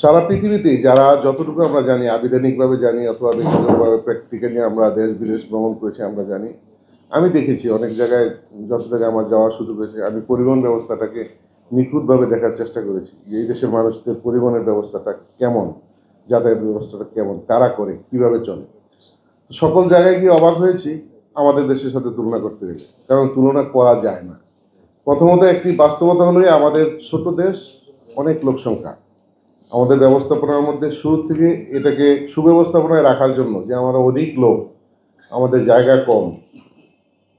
সারা পৃথিবীতে যারা যতটুকু আমরা জানি, আবিধানিকভাবে জানি অথবা ব্যক্তিগতভাবে প্র্যাকটিক্যালি আমরা দেশ, বিদেশ ভ্রমণ করেছি, আমরা জানি। আমি দেখেছি অনেক জায়গায় যত জায়গায় আমার যাওয়ার সুযোগ হয়েছে, আমি পরিবহন ব্যবস্থাটাকে নিখুঁতভাবে দেখার চেষ্টা করেছি যে এই দেশের মানুষদের পরিবহনের ব্যবস্থাটা কেমন, যাতায়াত ব্যবস্থাটা কেমন, কারা করে, কীভাবে চলে। সকল জায়গায় গিয়ে অবাক হয়েছি, আমাদের দেশের সাথে তুলনা করতে গেলে। কারণ তুলনা করা যায় না। প্রথমত একটি বাস্তবতা হলো আমাদের ছোট দেশ অনেক লোক সংখ্যা। আমাদের ব্যবস্থাপনার মধ্যে শুরু থেকে এটাকে সুব্যবস্থাপনায় রাখার জন্য যে আমরা অধিক লোক, আমাদের জায়গা কম,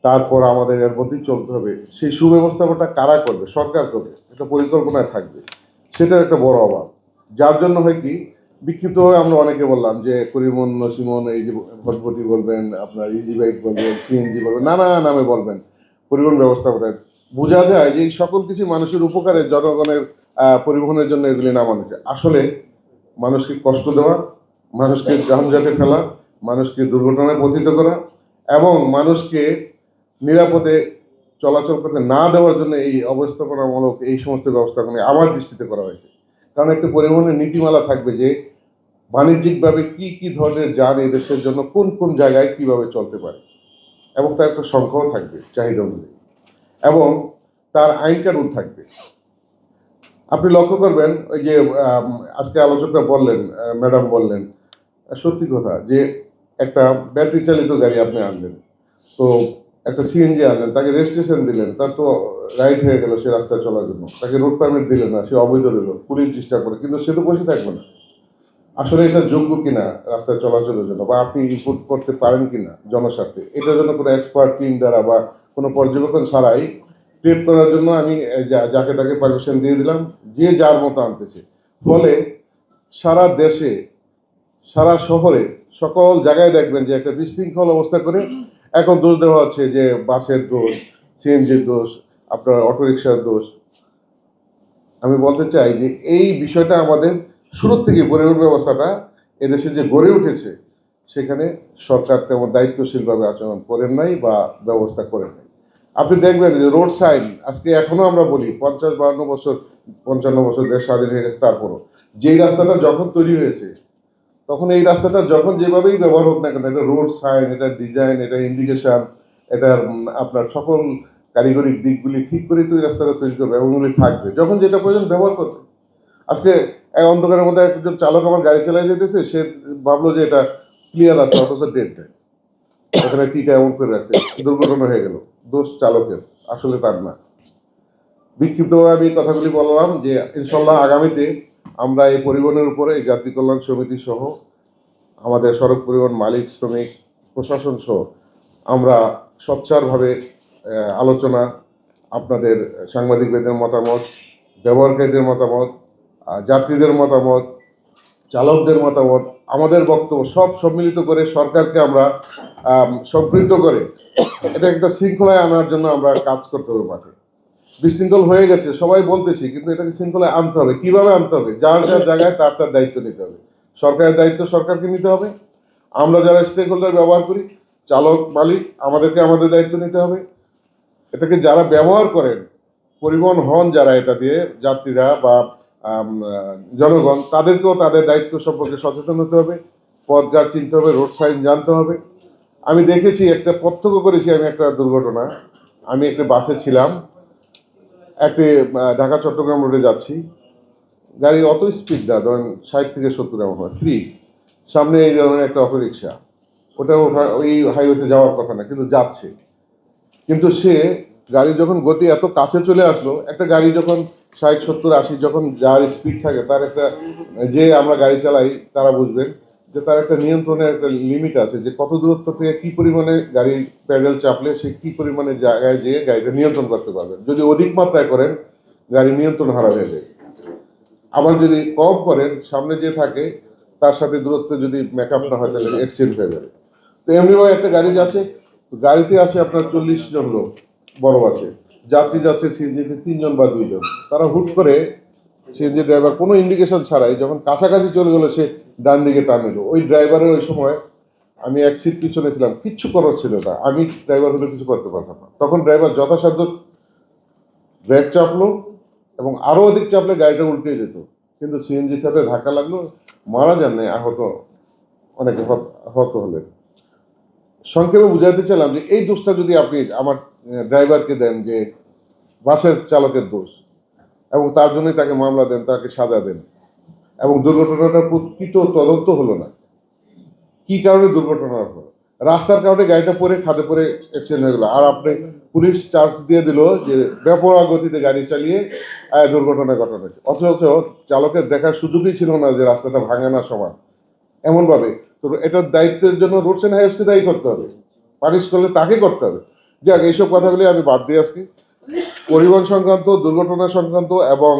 তারপর আমাদের এর মধ্যেই চলতে হবে, সেই সুব্যবস্থাপনাটা কারা করবে? সরকার করবে, একটা পরিকল্পনায় থাকবে। সেটার একটা বড় অভাব। যার জন্য হয় কি, বিক্ষিপ্ত আমরা অনেকে বললাম যে করিমন, নসিমন, এই যে ভটভটি বলবেন, আপনার ইজি বাইক বলবেন, সিএনজি বলবেন, নানা নামে বলবেন। পরিবহন ব্যবস্থাপনায় বোঝা যায় যে এই সকল কিছু মানুষের উপকারে জনগণের পরিবহনের জন্য এগুলি নামানো যায় আসলে মানুষকে কষ্ট দেওয়া, মানুষকে যানজটে ফেলা, মানুষকে দুর্ঘটনায় পতিত করা এবং মানুষকে নিরাপদে চলাচল করতে না দেওয়ার জন্য এই অবস্থাপনামূলক এই সমস্ত ব্যবস্থাগুলি আমার দৃষ্টিতে করা হয়েছে। কারণ একটা পরিবহনের নীতিমালা থাকবে যে বাণিজ্যিকভাবে কি কি ধরনের যান এই দেশের জন্য কোন কোন জায়গায় কীভাবে চলতে পারে এবং তার একটা সংখ্যাও থাকবে, চাহিদা অনুযায়ী। এবং তার আইন কানুন থাকবে। আপনি লক্ষ্য করবেন, ওই যে আজকে আলোচকটা বললেন ম্যাডাম বললেন, সত্যি কথা যে একটা ব্যাটারি চালিত গাড়ি আপনি আনলেন, তো একটা সিএনজি আনলেন, তাকে রেজিস্ট্রেশন দিলেন, তার তো রাইট হয়ে গেল সে রাস্তায় চলার জন্য। তাকে রোড পারমিট দিলেন না, সে অবৈধ রইল পুলিশ ডিস্টার্ব করে, কিন্তু সে তো বসে থাকবে না। আসলে এটা যোগ্য কিনা রাস্তায় চলাচলের জন্য, বা আপনি ইনপুট করতে পারেন কিনা জনস্বার্থে, এটার জন্য কোনো এক্সপার্ট টিম দ্বারা বা কোনো পর্যবেক্ষণ ছাড়াই টেপ করার জন্য আমি যাকে তাকে পারমিশন দিয়ে দিলাম, যে যার মতো আনতেছে। ফলে সারা দেশে, সারা শহরে সকল জায়গায় দেখবেন যে একটা বিশৃঙ্খল অবস্থা করে এখন দোষ দেওয়া হচ্ছে যে বাসের দোষ, সিএনজির দোষ, আপনার অটোরিকশার দোষ। আমি বলতে চাই যে এই বিষয়টা আমাদের শুরুর থেকে পরিবহন ব্যবস্থাটা এদেশে যে গড়ে উঠেছে, সেখানে সরকার তেমন দায়িত্বশীলভাবে আচরণ করেন নাই বা ব্যবস্থা করেন নাই। আপনি দেখবেন যে রোড সাইন, আজকে এখনও আমরা বলি, পঞ্চাশ বাহান্ন বছর, পঞ্চান্ন বছর দেশ স্বাধীন হয়ে গেছে, তারপরও। যেই রাস্তাটা যখন তৈরি হয়েছে, তখন এই রাস্তাটা যখন যেভাবেই ব্যবহার হোক না কেন, এটা রোড সাইন, এটা ডিজাইন, এটা ইন্ডিকেশন এটার আপনার সকল কারিগরিক দিকগুলি ঠিক করে তো এই রাস্তাটা তৈরি করবে এবং থাকবে, যখন যেটা প্রয়োজন ব্যবহার করবে। আজকে অন্ধকারের মধ্যে একজন চালক আমার গাড়ি চালিয়ে যেতেছে, সে ভাবলো যে এটা ক্লিয়ার রাস্তা, অথচ ডেট দেয় ওখানে টিটা এমন করে রাখছে। দুর্ঘটনা হয়ে গেল। দোষ চালকের আসলে তার না। বিক্ষিপ্তভাবে আমি কথাগুলি বললাম যে ইনশাল্লাহ আগামীতে আমরা এই পরিবহনের উপরে এই যাত্রী কল্যাণ সমিতি সহ আমাদের সড়ক পরিবহন মালিক শ্রমিক প্রশাসন সহ আমরা সোচ্চারভাবে আহ, আলোচনা আপনাদের সাংবাদিকদের মতামত ব্যবহারকারীদের মতামত যাত্রীদের মতামত চালকদের মতামত আমাদের বক্তব্য সব সম্মিলিত করে সরকারকে আমরা আম, সম্পৃক্ত করে এটা একটা শৃঙ্খলায় আনার জন্য আমরা কাজ করতে হবে মাঠে। বিশৃঙ্খল হয়ে গেছে সবাই বলতেছি কিন্তু এটাকে শৃঙ্খলায় আনতে হবে। কীভাবে আনতে হবে? যার যার জায়গায় তার তার দায়িত্ব নিতে হবে। সরকারের দায়িত্ব সরকারকে নিতে হবে। আমরা যারা স্টেক হোল্ডার ব্যবহার করি চালক মালিক আমাদেরকে আমাদের দায়িত্ব নিতে হবে। এটাকে যারা ব্যবহার করেন পরিবহন হন যারা এটা দিয়ে যাত্রীরা বা জনগণ, তাদেরকেও তাদের দায়িত্ব সম্পর্কে সচেতন হতে হবে পথঘাট চিনতে হবে রোড সাইন জানতে হবে। আমি দেখেছি, একটা প্রত্যক্ষ করেছি আমি একটা দুর্ঘটনা। আমি একটা বাসে ছিলাম, একটি ঢাকা চট্টগ্রাম রোডে যাচ্ছি। গাড়ি অত স্পিড না, ধরেন ষাট থেকে সত্তর এমন হয় ফ্রি সামনে এই ধরনের একটা অটো রিক্সা ওটা ওই হাইওয়েতে যাওয়ার কথা না, কিন্তু যাচ্ছে। কিন্তু সে গাড়ি যখন গতি এত কাছে চলে আসলো, একটা গাড়ি যখন ষাট, সত্তর, আশি যখন যার স্পিড থাকে, তার একটা, যে আমরা গাড়ি চালাই, তারা বুঝবেন যে তার একটা নিয়ন্ত্রণের একটা লিমিট আছে, যে কত দূরত্ব থেকে কি পরিমাণে গাড়ি প্যাডেল চাপলে সে কি পরিমাণে জায়গায় যেয়ে গাড়িটা নিয়ন্ত্রণ করতে পারবেন যদি অধিক মাত্রায় করেন, গাড়ি নিয়ন্ত্রণ হারা হয়ে যায়। আবার যদি কম করেন, সামনে যে থাকে, তার সাথে দূরত্ব যদি মেকআপ না হয়, তাহলে এক্সিডেন্ট হয়ে যাবে। তো এমনিভাবে একটা গাড়ি যাচ্ছে, গাড়িতে আছে আপনার চল্লিশ জন লোক, বড় আছে যাত্রী যাচ্ছে সিএনজিতে তিনজন বা দুইজন। তারা হুট করে সিএনজি ড্রাইভার, কোনো ইন্ডিকেশন ছাড়াই যখন কাছাকাছি চলে গেলো, সে ডান দিকে টান ওই ড্রাইভারের ওই সময় আমি এক সিট পিছনে ছিলাম, কিচ্ছু করার ছিল না। আমি ড্রাইভার হলে কিছু করতে পারতাম না। তখন ড্রাইভার যথাসাধ্য ব্রেক চাপলো এবং আরও অধিক চাপলে গাড়িটা উল্টে যেত। কিন্তু সিএনজির সাথে ধাক্কা লাগল, মারা যান নাই, আহত অনেকে হত- আহত হলেন। সংক্ষেপে বুঝাতে চাইলাম যে, এই দোষটা যদি আপনি আমার ড্রাইভারকে দেন যে বাসের চালকের দোষ। এবং তার জন্যই তাকে মামলা দেন, তাকে সাজা দেন। এবং দুর্ঘটনাটার প্রকৃত তদন্ত হলো না। কি কারণে দুর্ঘটনা হলো? রাস্তার কারণে গাড়িটা পরে খাদে পরে অ্যাক্সিডেন্ট হয়ে গেলো। আর আপনি পুলিশ চার্জ দিয়ে দিল যে বেপরোয়া গতিতে গাড়ি চালিয়ে দুর্ঘটনা ঘটানো অথচ চালকের দেখার সুযোগই ছিল না যে রাস্তাটা ভাঙে না সমান। এমনভাবে। তো এটার দায়িত্বের জন্য অ্যান্ড হাইওয়েজকে দায়ী করতে হবে। পানিশ করলে তাকে করতে হবে। যাক, এইসব কথাগুলি আমি বাদ দিয়ে আজকে। পরিবহন সংক্রান্ত দুর্ঘটনা সংক্রান্ত এবং